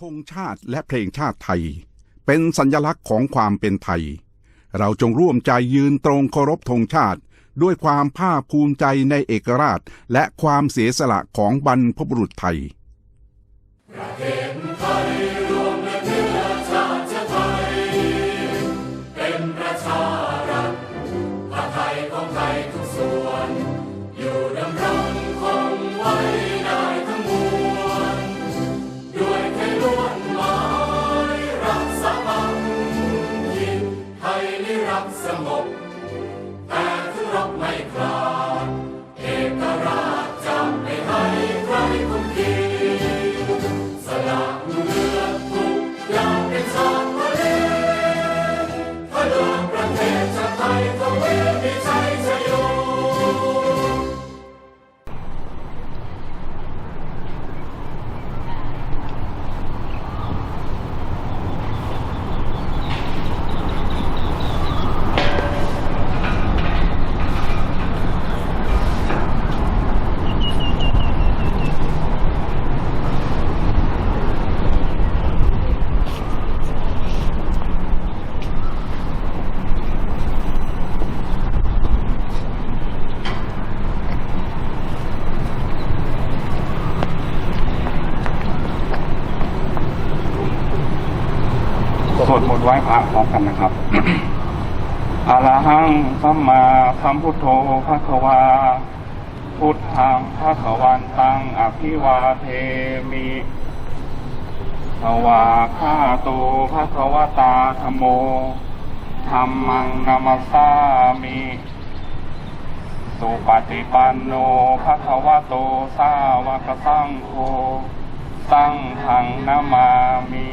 ธงชาติและเพลงชาติไทย เป็นสัญลักษณ์ของความเป็นไทย เราจงร่วมใจยืนตรงเคารพธงชาติ ด้วยความภาคภูมิใจในเอกราช และความเสียสละของบรรพบุรุษไทยทุกส่วน อยู่ด แต่เธอรับไม สวดมนต์ไหว้พระพร้อมกันนะครับอะระหังสัมมาสัมพุทโธภะควา พุทธังภะควันตังอภิวาเทมิสวาคาโตภะคะวตาธโมธรรมังนามัสามิสุปฏิปันโนภะคะวะโตสาวกสังโฆ สังฆังนามามิ